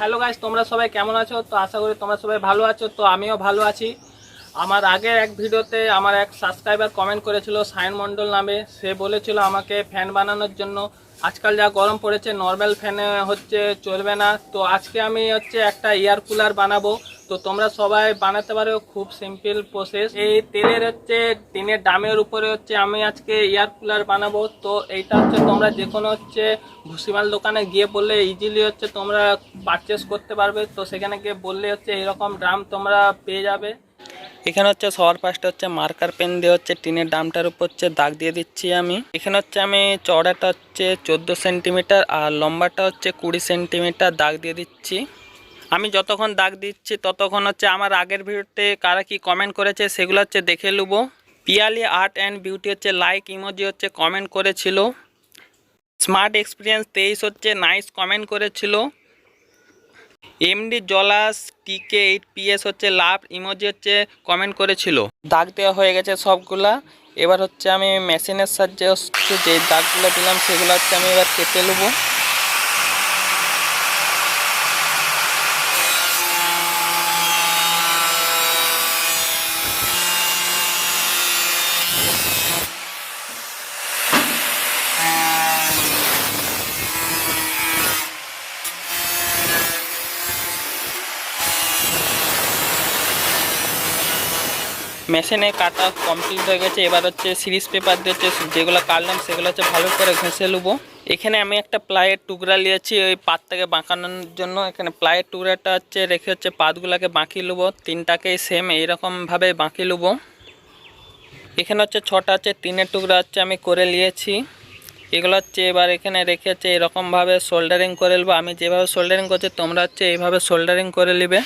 Hello guys তোমরা সবাই কেমন আছো? তো আশা করি তোমরা সবাই ভালো আছো, তো আমিও ভালো আছি। আমার আগের এক ভিডিওতে আমার এক সাবস্ক্রাইবার কমেন্ট করেছিল সায়ন মণ্ডল নামে। সে বলেছিল আমাকে ফ্যান বানানোর জন্য। আজকাল যা গরম পড়েছে নর্মাল ফ্যানে হচ্ছে চলবে না। তো আজকে আমি হচ্ছে একটা এয়ার কুলার বানাবো। তো তোমরা সবাই বানাতে পারো খুব সিম্পল প্রসেস এই তেলের হচ্ছে, টিনের ডামের উপরে হচ্ছে আমি আজকে এয়ার কুলার বানাবো। তো এইটা হচ্ছে তোমরা যে কোনো হচ্ছে ভুসিমাল দোকানে গিয়ে বললে ইজিলি হচ্ছে তোমরা পারচেস করতে পারবে। তো সেখানে গিয়ে বললে হচ্ছে এরকম ড্রাম তোমরা পেয়ে যাবে। এখানে হচ্ছে সবার ফার্স্টে হচ্ছে মার্কার পেন দিয়ে হচ্ছে টিনের ডামটার উপর হচ্ছে দাগ দিয়ে দিচ্ছি আমি। এখানে হচ্ছে আমি চড়াটা হচ্ছে চোদ্দ সেন্টিমিটার আর লম্বাটা হচ্ছে কুড়ি সেন্টিমিটার দাগ দিয়ে দিচ্ছি। আমি যতক্ষণ দাগ দিচ্ছি, ততক্ষণ হচ্ছে আমার আগের ভিডিওতে কারা কি কমেন্ট করেছে সেগুলো হচ্ছে দেখে নেব পিয়ালি আর্ট অ্যান্ড বিউটি হচ্ছে লাইক ইমোজি হচ্ছে কমেন্ট করেছিল। স্মার্ট এক্সপিরিয়েন্স তেইশ হচ্ছে নাইস কমেন্ট করেছিল। এমডি জলাস টিকে এইট পিএস হচ্ছে লাভ ইমোজি হচ্ছে কমেন্ট করেছিল। দাগ দেওয়া হয়ে গেছে সবগুলা। এবার হচ্ছে আমি মেশিনের সাহায্যে হচ্ছে যে দাগগুলো দিলাম, সেগুলো হচ্ছে আমি এবার কেটে নেব মেশিনে কাটা কমপ্লিট হয়ে গেছে। এবার হচ্ছে সিরিজ পেপার দিয়ে হচ্ছে যেগুলো কাটলাম সেগুলো হচ্ছে ভালো করে ঘষে নেব এখানে আমি একটা প্লাইয়ের টুকরা নিয়েছি, ওই পাতটাকে বাঁকানোর জন্য। এখানে প্লাইয়ের টুকরাটা হচ্ছে রেখে হচ্ছে পাতগুলোকে বাঁকিয়ে নেব তিনটাকেই সেম এইরকমভাবে বাঁকিয়ে নেব এখানে হচ্ছে ছটা হচ্ছে তিনের টুকরা হচ্ছে আমি করে নিয়েছি। এগুলো হচ্ছে এবার এখানে রেখে হচ্ছে এরকমভাবে সোল্ডারিং করে নেব আমি যেভাবে সোল্ডারিং করছি, তোমরা হচ্ছে এইভাবে সোল্ডারিং করে নেবে।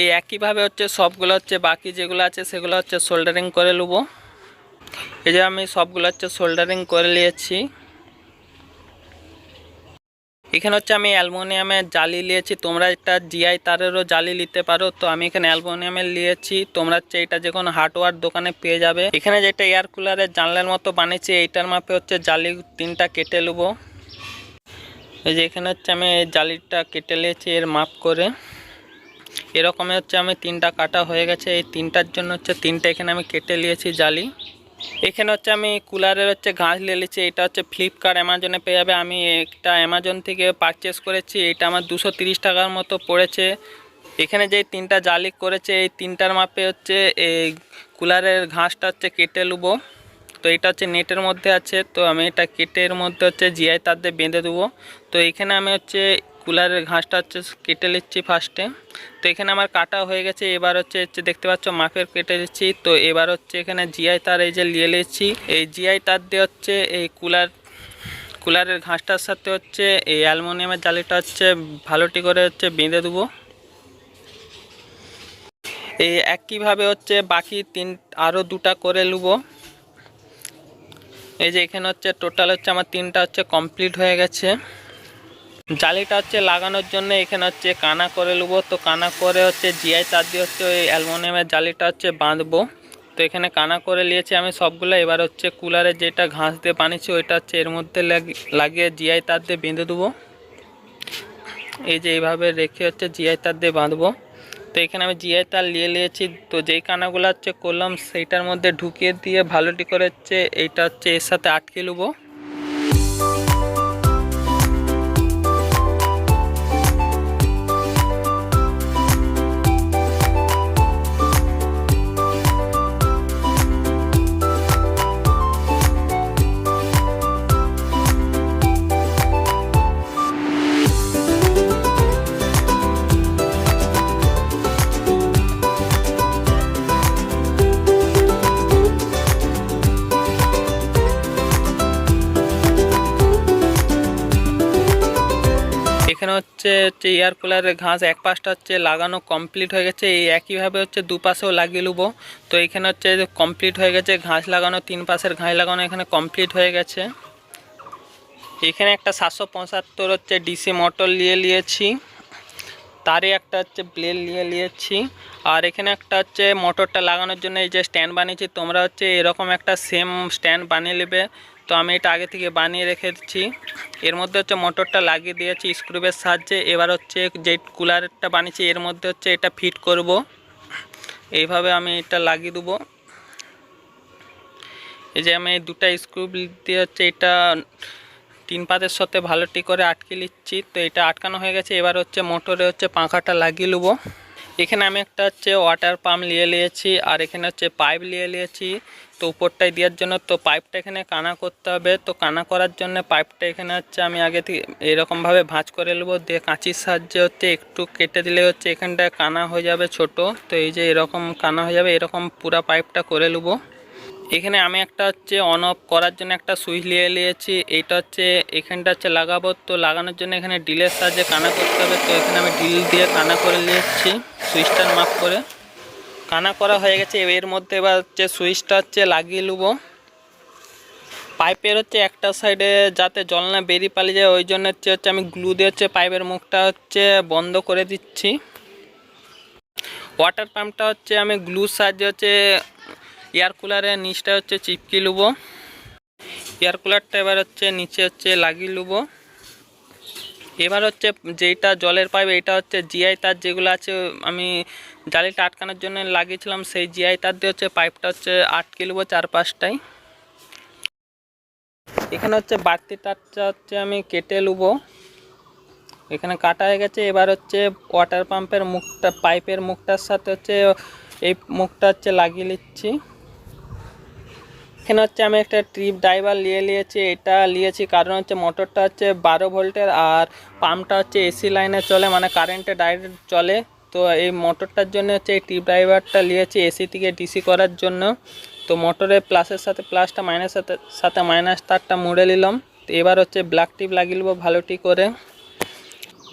এই একইভাবে হচ্ছে সবগুলো হচ্ছে বাকি যেগুলো আছে সেগুলো হচ্ছে সোল্ডারিং করে নেব এই যে আমি সবগুলো হচ্ছে সোল্ডারিং করে নিয়েছি। এখানে হচ্ছে আমি অ্যালমোনিয়ামের জালি নিয়েছি। তোমরা এটা জিআই তারেরও জালি নিতে পারো। তো আমি এখানে অ্যালমোনিয়ামের নিয়েছি। তোমরা হচ্ছে এটা যে কোনো হার্ডওয়ার দোকানে পেয়ে যাবে। এখানে যেটা এয়ার কুলারের জানলার মতো বানিয়েছি, এইটার মাপে হচ্ছে জালি তিনটা কেটে নেব এই যে এখানে হচ্ছে আমি জালিটা কেটে নিয়েছি এর মাপ করে। এরকমই হচ্ছে আমি তিনটা কাটা হয়ে গেছে। এই তিনটার জন্য হচ্ছে তিনটা এখানে আমি কেটে নিয়েছি জালি। এখানে হচ্ছে আমি কুলারের হচ্ছে ঘাস নিয়েছি এটা হচ্ছে ফ্লিপকার্ট অ্যামাজনে পেয়ে যাবে। আমি একটা অ্যামাজন থেকে পারচেস করেছি। এটা আমার দুশো তিরিশ টাকার মতো পড়েছে। এখানে যে তিনটা জালি করেছে, এই তিনটার মাপে হচ্ছে এই কুলারের ঘাসটা হচ্ছে কেটে নেব। তো এটা হচ্ছে নেটের মধ্যে আছে। তো আমি এটা কেটের মধ্যে হচ্ছে জিআই তার দিয়ে বেঁধে দেবো। তো এখানে আমি হচ্ছে কুলারের ঘাসটা হচ্ছে কেটে নিচ্ছি ফার্স্টে তো এখানে আমার কাটা হয়ে গেছে, এবার হচ্ছে হচ্ছে দেখতে পাচ্ছ মাপের কেটে দিচ্ছি তো এবার হচ্ছে এখানে জিআই তার এই যে নিয়ে নিচ্ছি। এই জিআই তার দিয়ে হচ্ছে এই কুলার, কুলারের ঘাসটার সাথে হচ্ছে এই অ্যালমোনিয়ামের জালিটা হচ্ছে ভালোটি করে হচ্ছে বেঁধে দেবো। এই একইভাবে হচ্ছে বাকি তিন আরও দুটা করে নেব এই যে এখানে হচ্ছে টোটাল হচ্ছে আমার তিনটা হচ্ছে কমপ্লিট হয়ে গেছে। জালিটা হচ্ছে লাগানোর জন্য এখানে হচ্ছে কানা করে নেব তো কানা করে হচ্ছে জিআই তার দিয়ে হচ্ছে ওই অ্যালমোনিয়ামের জালিটা হচ্ছে বাঁধবো। তো এখানে কানা করে নিয়েছি আমি সবগুলো। এবার হচ্ছে কুলারে যেটা ঘাস দিয়ে বানিয়েছি, ওইটা হচ্ছে এর মধ্যে লাগিয়ে জিআই তার দিয়ে বেঁধে দেবো। এই যে এইভাবে রেখে হচ্ছে জিআই তার দিয়ে বাঁধবো। তো এখানে আমি জিআই তার নিয়ে নিয়েছি। তো যেই কানাগুলো হচ্ছে করলাম, সেইটার মধ্যে ঢুকিয়ে দিয়ে ভালোটি করে হচ্ছে এইটা হচ্ছে এর সাথে আটকে নেব এখানে হচ্ছে হচ্ছে এয়ার কুলারের ঘাস এক পাশটা হচ্ছে লাগানো কমপ্লিট হয়ে গেছে। এই একইভাবে হচ্ছে দুপাশেও লাগিয়ে নেব তো এখানে হচ্ছে কমপ্লিট হয়ে গেছে, ঘাস লাগানো, তিন পাশের ঘাস লাগানো এখানে কমপ্লিট হয়ে গেছে। এখানে একটা সাতশো পঁচাত্তর হচ্ছে ডিসি মোটর নিয়ে নিয়েছি। তারই একটা হচ্ছে ব্লেড নিয়ে নিয়েছি। আর এখানে একটা হচ্ছে মোটরটা লাগানোর জন্য এই যে স্ট্যান্ড বানিয়েছি, তোমরা হচ্ছে এরকম একটা সেম স্ট্যান্ড বানিয়ে নেবে। তো আমি এটা আগে থেকে বানিয়ে রেখেছি। এর মধ্যে হচ্ছে মোটরটা লাগিয়ে দিয়েছি স্ক্রুবের সাহায্যে। এবার হচ্ছে যে কুলারটা বানিয়েছি, এর মধ্যে হচ্ছে এটা ফিট করব। এইভাবে আমি এটা লাগিয়ে দেবো। এই যে আমি দুটা স্ক্রু দিয়ে হচ্ছে এটা তিন পাতের সাথে ভালোটি করে আটকে নিচ্ছি। তো এটা আটকানো হয়ে গেছে। এবার হচ্ছে মোটরে হচ্ছে পাখাটা লাগিয়ে নেব এখানে আমি একটা হচ্ছে ওয়াটার পাম্প নিয়ে নিয়েছি, আর এখানে হচ্ছে পাইপ নিয়ে নিয়েছি। তো উপরটায় দেওয়ার জন্য তো পাইপটা এখানে কানা করতে হবে। তো কানা করার জন্য পাইপটা এখানে হচ্ছে আমি আগে থেকে এরকমভাবে ভাঁজ করে নেব, দিয়ে কাঁচির সাহায্যে হচ্ছে একটু কেটে দিলে হচ্ছে এখানটায় কানা হয়ে যাবে ছোট। তো এই যে এরকম কানা হয়ে যাবে, এরকম পুরা পাইপটা করে নেব। এখানে আমি একটা হচ্ছে অন অফ করার জন্য একটা সুইচ নিয়ে নিয়েছি। এইটা হচ্ছে, এখানটা হচ্ছে লাগাবো। তো লাগানোর জন্য এখানে ডিলের সাহায্যে কানা করতে হবে। তো এখানে আমি ডিল দিয়ে কানা করে নিয়েছি সুইচটার মাপ করে। কানা করা হয়ে গেছে। এর মধ্যে এবার হচ্ছে সুইচটা হচ্ছে লাগিয়ে নেব। পাইপের হচ্ছে একটা সাইডে যাতে জল না বেরিয়ে পালিয়ে যায়, ওই জন্য হচ্ছে হচ্ছে আমি গ্লু দিয়ে হচ্ছে পাইপের মুখটা হচ্ছে বন্ধ করে দিচ্ছি। ওয়াটার পাম্পটা হচ্ছে আমি গ্লুর সাহায্যে হচ্ছে এয়ার কুলারের নিচটা হচ্ছে চিপকে নেব এয়ার কুলারটা এবার হচ্ছে নিচে হচ্ছে লাগিয়ে নেব এবার হচ্ছে যেইটা জলের পাইপ এটা হচ্ছে জিআই তার যেগুলো আছে, আমি জালিটা আটকানোর জন্য লাগিয়েছিলাম, সেই জিআই তার দিয়ে হচ্ছে পাইপটা হচ্ছে আটকে নেব চার পাঁচটায় এখানে হচ্ছে বাড়তি তারটা হচ্ছে আমি কেটে নেব এখানে কাটা হয়ে গেছে, এবার হচ্ছে ওয়াটার পাম্পের মুখটা, পাইপের মুখটার সাথে হচ্ছে এই মুখটা হচ্ছে লাগিয়ে নিচ্ছি। এখানে হচ্ছে আমি একটা ট্রিপ ড্রাইভার নিয়ে নিয়েছি, এটা নিয়েছি কারণ হচ্ছে মোটরটা হচ্ছে বারো ভোল্টের আর পাম্পটা হচ্ছে এসি লাইনে চলে মানে কারেন্টে ডাইরেক্ট চলে। তো এই মোটরটার জন্য হচ্ছে এই ট্রিপ ড্রাইভারটা নিয়েছি এসি থেকে ডিসি করার জন্য। তো মোটরের প্লাসের সাথে প্লাসটা মাইনাসের সাথে সাথে মাইনাস তারটা মুড়ে নিলাম। তো এবার হচ্ছে ব্ল্যাক টিপ লাগিয়ে নেব ভালোটি করে।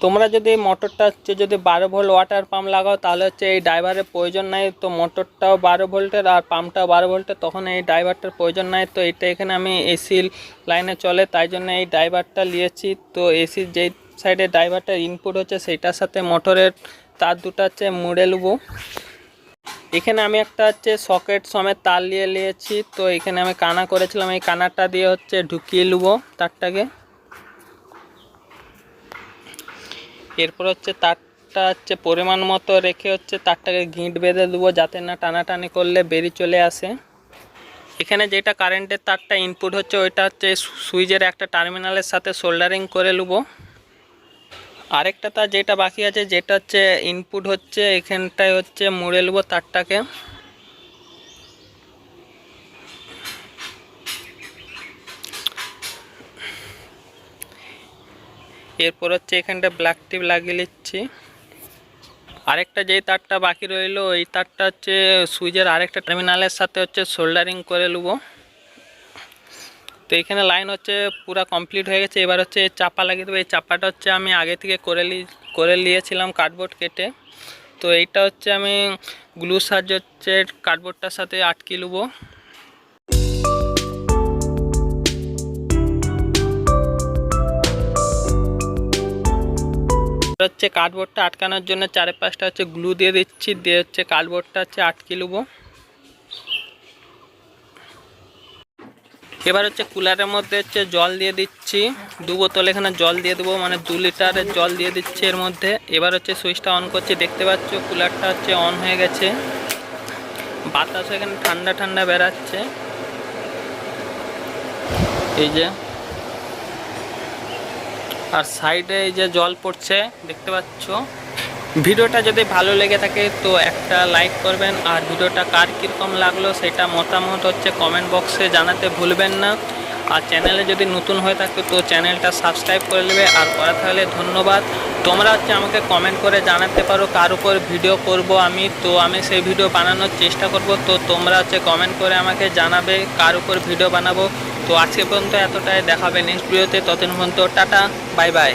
তোমরা যদি মোটরটা হচ্ছে যদি বারো ভোল্ট ওয়াটার পাম্প লাগাও, তাহলে হচ্ছে এই ড্রাইভারের প্রয়োজন নাই। তো মোটরটাও বারো ভোল্টের আর পাম্পটাও বারো ভোল্টের, তখন এই ড্রাইভারটার প্রয়োজন নাই। তো এটা এখানে আমি এসি লাইনে চলে, তাই জন্য এই ড্রাইভারটা নিয়েছি। তো এসির যেই সাইডে ড্রাইভারটার ইনপুট হচ্ছে, সেইটার সাথে মোটরের তার দুটো হচ্ছে মুড়ে নেব এখানে আমি একটা হচ্ছে সকেট সমেত তার নিয়ে নিয়েছি। তো এখানে আমি কানা করেছিলাম, এই কানাটা দিয়ে হচ্ছে ঢুকিয়ে নেব তারটাকে। এরপর হচ্ছে তারটা হচ্ছে পরিমাণ মতো রেখে হচ্ছে তারটাকে গিঁট বেঁধে দেবো, যাতে না টানাটানি করলে বেরিয়ে চলে আসে। এখানে যেটা কারেন্টের তারটা ইনপুট হচ্ছে, ওইটা হচ্ছে সুইচের একটা টার্মিনালের সাথে সোল্ডারিং করে নেব। আরেকটা তার যেটা বাকি আছে, যেটা হচ্ছে ইনপুট হচ্ছে, এখানটায় হচ্ছে মুড়ে নেব তারটাকে। এরপর হচ্ছে এখানটা ব্ল্যাক টিপ লাগিয়ে নিচ্ছি। আরেকটা যেই তারটা বাকি রইল, ওই তারটা হচ্ছে সুইচের আরেকটা টার্মিনালের সাথে হচ্ছে সোল্ডারিং করে নেব। তো এখানে লাইন হচ্ছে পুরা কমপ্লিট হয়ে গেছে। এবার হচ্ছে চাপা লাগিয়ে দেবো। এই চাপাটা হচ্ছে আমি আগে থেকে করে করে নিয়েছিলাম কার্ডবোর্ড কেটে। তো এইটা হচ্ছে আমি গ্লু সাহায্যে হচ্ছে কার্ডবোর্ডটার সাথে আটকে নেব। হচ্ছে কার্ডবোর্ডটা আটকানোর জন্য চারে পাঁচটা হচ্ছে গ্লু দিয়ে দিচ্ছি, দিয়ে হচ্ছে কার্ডবোর্ডটা হচ্ছে আটকে নেব। এবার হচ্ছে কুলারের মধ্যে হচ্ছে জল দিয়ে দিচ্ছি, দু বোতল এখানে জল দিয়ে দেবো মানে দু লিটারের জল দিয়ে দিচ্ছি এর মধ্যে। এবার হচ্ছে সুইচটা অন করছি, দেখতে পাচ্ছ কুলারটা হচ্ছে অন হয়ে গেছে। বাতাস এখানে ঠান্ডা ঠান্ডা বেরাচ্ছে এই যে। আর সাইডে যে জল পড়ছে, দেখতে পাচ্ছ? ভিডিওটা যদি ভালো লেগে থাকে তো একটা লাইক করবেন, আর ভিডিওটা কার কীরকম লাগল সেটা মতামত হচ্ছে কমেন্ট বক্সে জানাতে ভুলবেন না। আর চ্যানেলে যদি নতুন হয়ে থাকে তো চ্যানেলটা সাবস্ক্রাইব করে নেবে, আর করা থাকলে ধন্যবাদ। তোমরা হচ্ছে আমাকে কমেন্ট করে জানাতে পারো কার উপর ভিডিও করব আমি। তো আমি সেই ভিডিও বানানোর চেষ্টা করব, তো তোমরা হচ্ছে কমেন্ট করে আমাকে জানাবে কার উপর ভিডিও বানাবো। তো আজকে পর্যন্ত এতটাই। দেখাবে নেক্সট ভিডিওতে ততদিন পর্যন্ত টাটা বাই বাই